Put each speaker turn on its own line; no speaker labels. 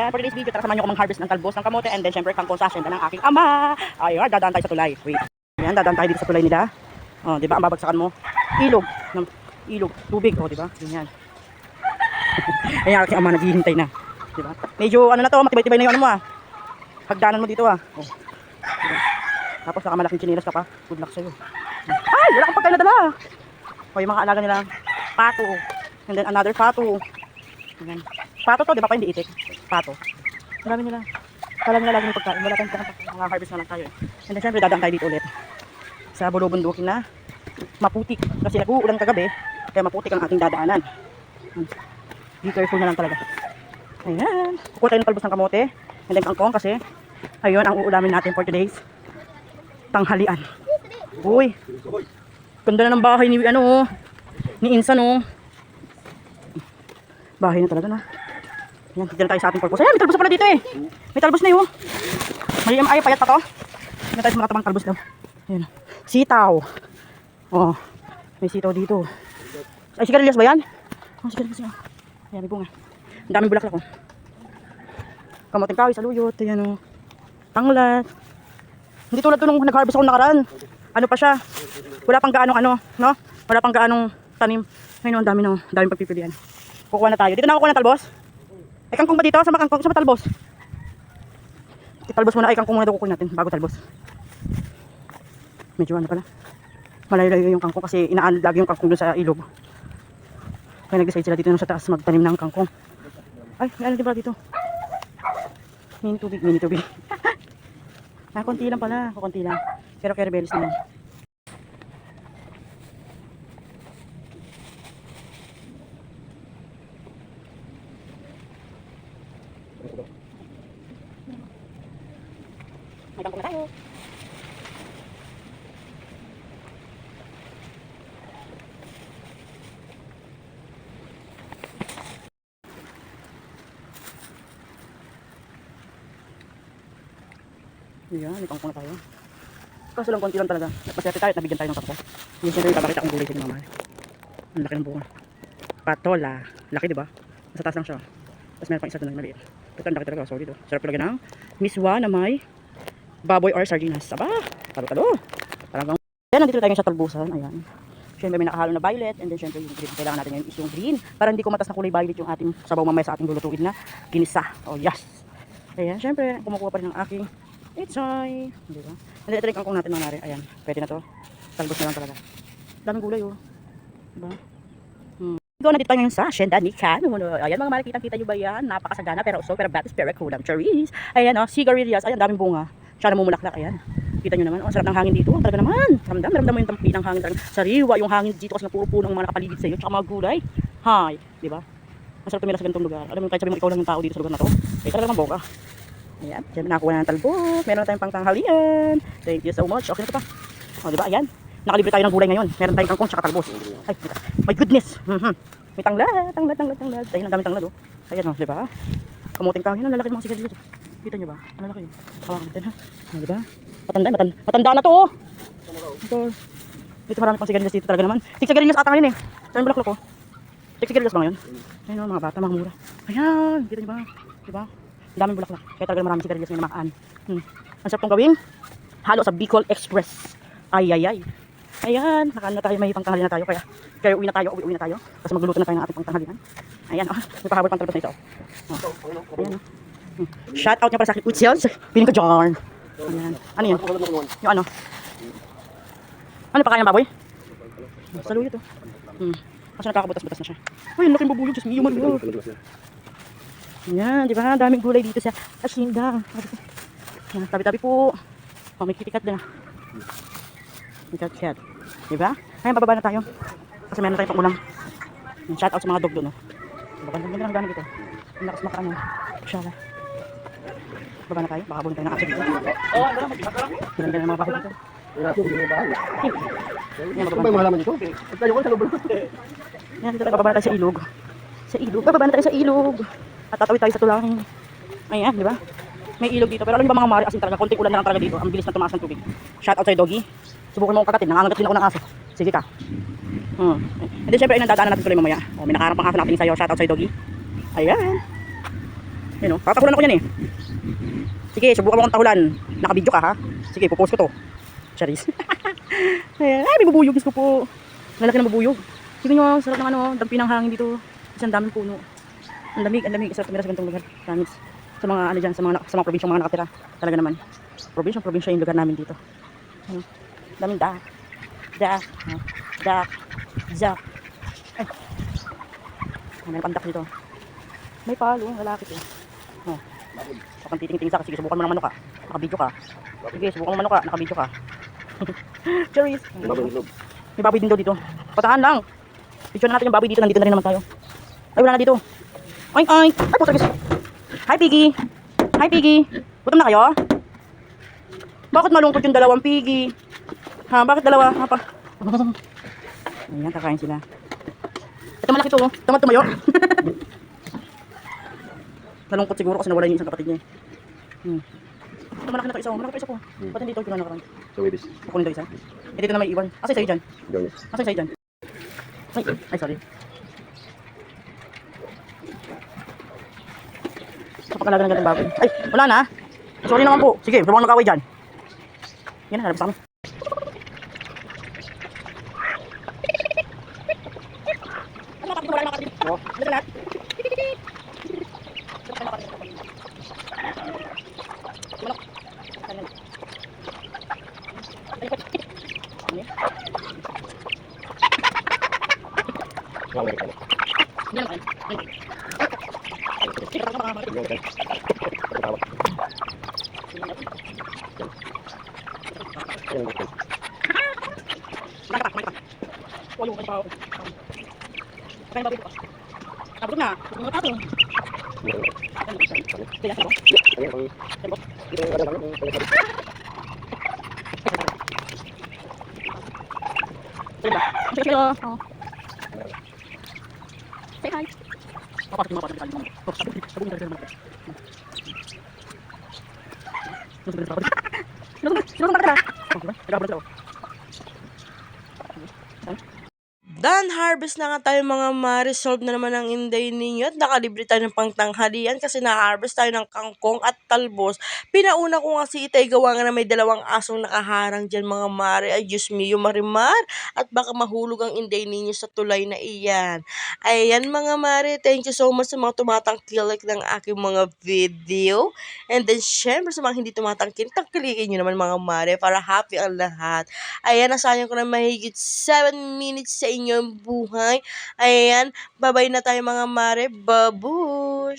Ayan, for today's video, tara samahan nyo ko mag-harvest ng talbos ng kamote and then syempre kangkong sa asyenda ng aking ama. Ayun, dadaan tayo sa tulay. Wait. Ayan, dadaan tayo dito sa tulay nila. Oh, di ba? Ang babagsakan mo. Ilog. Ng, ilog. Tubig. Oh, di ba? Ganyan. Ayan, aking ama naghihintay na. Di ba? Medyo ano na to, matibay-tibay na yung ano mo ah. Hagdanan mo dito ah. Oh. Diba? Tapos naka malaking chinilas ka pa. Good luck sa'yo. Ay, wala kang pagkain na dala. O yung mga alaga nila. Pato. And then another pato. Ayan. Pato to, di ba pa hindi itik? Pato. Ang dami nila. Kala nila lagi ng pagkain. Wala tayong pagkain. Mga harvest na lang tayo. eh. And then syempre dadaan tayo dito ulit. Sa bulubundukin na maputik. Kasi nag-uulan kagabi. Kaya maputik ang ating dadaanan. Hmm. Be careful na lang talaga. Ayan. Kukuha tayo ng talbos ng kamote. And then kangkong kasi ayun ang uulamin natin for today's tanghalian. Uy. Ganda na ng bahay ni ano. Ni Insan oh. Bahay na talaga na. Ayan, dito na tayo sa ating purpose. Ayan, may talbos na pala dito eh. May talbos na yun. oh. May ay, payat pa to. May tayo sa mga tabang talbos daw. Ayan. Sitaw. Oh. May sitaw dito. Ay, sigarilyas ba yan? Oh, sigarilyas yan. Ayan, may bunga. Ang daming bulaklak oh. Kamuting kawi sa luyot. Ayan oh. Tanglat. Hindi tulad to nung nag-harvest ako nakaraan. Ano pa siya? Wala pang gaanong ano, no? Wala pang gaanong tanim. Ngayon, ang dami no, ang daming pagpipilian. Kukuha na tayo. Dito na ako kukuha ng talbos. Ay, kangkong ba dito? Sa makangkong, sa talbos. Talbos muna, ay kangkong muna daw kukunin natin bago talbos. Medyo ano pala. Malayo-layo yung kangkong kasi inaan lagi yung kangkong dun sa ilog. Kaya nag-decide sila dito sa taas magtanim ng kangkong. Ay, may ano din pala dito. Mini tubig, mini tubig. ah, konti lang pala, konti lang. Pero kaya rebellious naman. May kangkong na tayo. Yan, may kangkong na tayo. Kaso lang konti lang talaga. Nagpaserte tayo at nabigyan tayo ng kangkong. Yung siyempre papakita kong gulay sa inyo mamaya. Ang laki ng bunga. Patola. Laki di ba? Nasa taas lang siya. Tapos meron pang isa doon na maliit. Ito ang laki talaga. Sorry to. Sarap talaga ng miswa na may baboy or sardinas. Aba! Talo-talo. Talagang Ayan, nandito tayo sa talbusan. Ayan. Siyempre may nakahalo na violet and then siyempre yung green. Kailangan natin ngayon is yung green para hindi kumatas na kulay violet yung ating sabaw mamaya sa ating lulutuin na ginisa. Oh yes. Ayan, siyempre kumukuha pa rin ng aking itsay. Di ba? Hindi, ito rin kangkong natin mga nari. Ayan, pwede na to. Talbos na lang talaga. Daming gulay oh. Diba? Ikaw nandito tayo ngayon sa Shenda ni Kano. Ayan mga mali, kitang-kita nyo ba yan? Napakasagana pero usog, pero batis, pero kulang cherries. Ayan oh, sigarilyas. Ayan, daming bunga. Siya namumulaklak. Ayan. Kita nyo naman. Oh, sarap ng hangin dito. Talaga naman. Ramdam, ramdam mo yung tampi ng hangin. Talaga. Sariwa yung hangin dito kasi puro puno ng mga nakapaligid sa iyo. Tsaka mga gulay. Hi. Di ba? Masarap tumira sa ganitong lugar. Alam mo, kahit sabi mo ikaw lang yung tao dito sa lugar na to. Eh, talaga naman boka. Ayan. Diyan nakakuha na ng talbos. Meron na tayong pangtanghalian. Thank you so much. Okay na ito pa. O, di ba? Ayan. Nakalibre tayo ng gulay ngayon. Meron tayong kangkong tsaka talbos. Ay, my goodness. Mhm. May tanglad, tanglad, tanglad, tanglad. Dahil ang daming tanglad, oh. Ayan, oh, di ba? Kamuting kahoy. Ang lalaki ng mga sigarilyo. Kita nyo ba? Ang lalaki. Hawakan natin, ha? O, di ba? Matanda, matanda, matanda na to, oh. Ito. Dito marami pang sigarilyas dito talaga naman. Sigarilyas ata ngayon, eh. Saan bulaklak ko? Tik sigarilyas ba ngayon? Ayun, oh, mga bata, mga mura. Ayan, kita nyo ba? Di ba? Ang daming bulaklak. Kaya talaga maraming sigarilyas ngayon na makaan. Hmm. Ang sarap tong gawing halo sa Bicol Express. Ay, ay, ay. Ayan, nakaan na tayo, may pangtanghalian na tayo. Kaya, kaya uwi na tayo, uwi, uwi na tayo. Tapos magluluto na tayo ng ating pangtanghalian. Ayan, oh, may pahabol pang talbos na ito. Oh. Ayan, oh. Shout out niya para sa akin, Utsiels. Piling ko dyan. Ayan. Ano yun? Yung ano? Ano pa kaya ng baboy? Oh. Hmm. Kasi nakakabutas-butas na siya. Ay, ang laking babuyo. Diyos me, man. Ayan, di ba? Daming gulay dito sa Asinda. Ayan, tabi-tabi po. Oh, may kitikat din ah. Kitikat chat. Di ba? Ayan, bababa na tayo. Kasi meron tayong pangulang. Ayan, Shout out sa mga dog doon. Oh. Baganda ganda ng gamit ito. Ang lakas makaan yun. Inshallah. Baba na tayo. Baka bulong tayo ng aso dito. Ganda ng mga bahay dito. Ayan, bababa na tayo. Yan, dito tayo bababa na tayo sa ilog. Sa ilog. Bababa na tayo sa ilog. At tatawid tayo sa tulangin. Ayan, di ba? May ilog dito. Pero alam niyo ba mga mari, asin talaga, konting ulan na lang talaga dito. Ang bilis na tumaas ng tubig. Shout out sa'yo, doggy. Subukan mo akong kagatin. Nangangagat din ako ng aso. Sige ka. Hmm. And then, syempre, ay nandadaanan natin tuloy mamaya. O, may nakaharap ang aso natin sa'yo. Shout out sa'yo, doggy. Ayan. Yan o, tatahulan ako yan eh. Sige, subukan mo akong tahulan. Nakabidyo ka ha? Sige, pupost ko to. Charis. Ay, may bubuyog. Ko po. Lalaki ng bubuyog. Tignan nyo, sarap ng ano, dampi ng hangin dito. Kasi ang daming puno. Ang lamig, ang lamig. Sarap tumira sa ganitong lugar. Promise. Sa mga ano dyan, sa mga, sa mga probinsyong mga nakatira. Talaga naman. Probinsyong probinsya yung lugar namin dito. Ano? Dak. ah, Dak. Zak. Ay. Ano, may pandak dito. May palo, lalaki to. Oh. Kapag titing-ting sa sige, subukan mo ng manok ka. Nakabidyo ka. Sige, subukan mo manok ka. Nakabidyo ka. Cherries. May baboy din daw dito. Pataan lang. Picture na natin yung baboy dito. Nandito na rin naman tayo. Ay, wala na dito. Oink, oink. Ay, puto Hi, Piggy. Hi, Piggy. Gutom na kayo? Bakit malungkot yung dalawang Piggy? Ha, bakit dalawa? Ha, pa? Ayan, kakain sila. Ito malaki to. oh. Tamad tumayo. Nalungkot siguro kasi nawala yung isang kapatid niya. eh. Hmm. Ito malaki na to isa. oh. Malaki pa isa ko. Ba't hindi ito nakaraan?
So it is.
Kukunin daw isa. Eh, dito na may iwan. Asa sa'yo dyan?
Jonas.
Asa sa'yo dyan? Ay, ay, sorry. Kapakalaga ng ganang baboy. Ay, wala na. Sorry naman po. Sige, sabang mag-away dyan. Yan na, nalabas ako. Ano nakapit mo? Wala na nakapit. Oo. Dito na lahat. Manok. Kanan. Ay, ano yan?
Wow, very cool.
Yan naman. Yan. Sige, parang kapang
Yung ganun. Pagkatawa. Yung ganun.
Nakaka, nakaka. Walo ka pa ako. Kaya babi ko. Tapos na. Tapos na
ganun.
Kaya sa ba? Sige. Oh. Say hi. Oh, ko talaga naman. Ano sabi ko? Sino ba? Sino ba talaga? Oh, diba?
Done harvest na nga tayo mga ma-resolve na naman ang inday ninyo at nakalibre tayo ng pangtanghalian kasi na-harvest tayo ng kangkong at talbos. Pinauna ko nga si Itay gawa nga na may dalawang asong nakaharang dyan mga mare. Ay Diyos mio marimar at baka mahulog ang inday ninyo sa tulay na iyan. Ayan mga mare, thank you so much sa mga tumatangkilik ng aking mga video. And then syempre sa mga hindi tumatangkin, tangkilikin nyo naman mga mare para happy ang lahat. Ayan, nasayang ko na mahigit 7 minutes sa inyong buhay. Ayan, babay na tayo mga mare. Babush!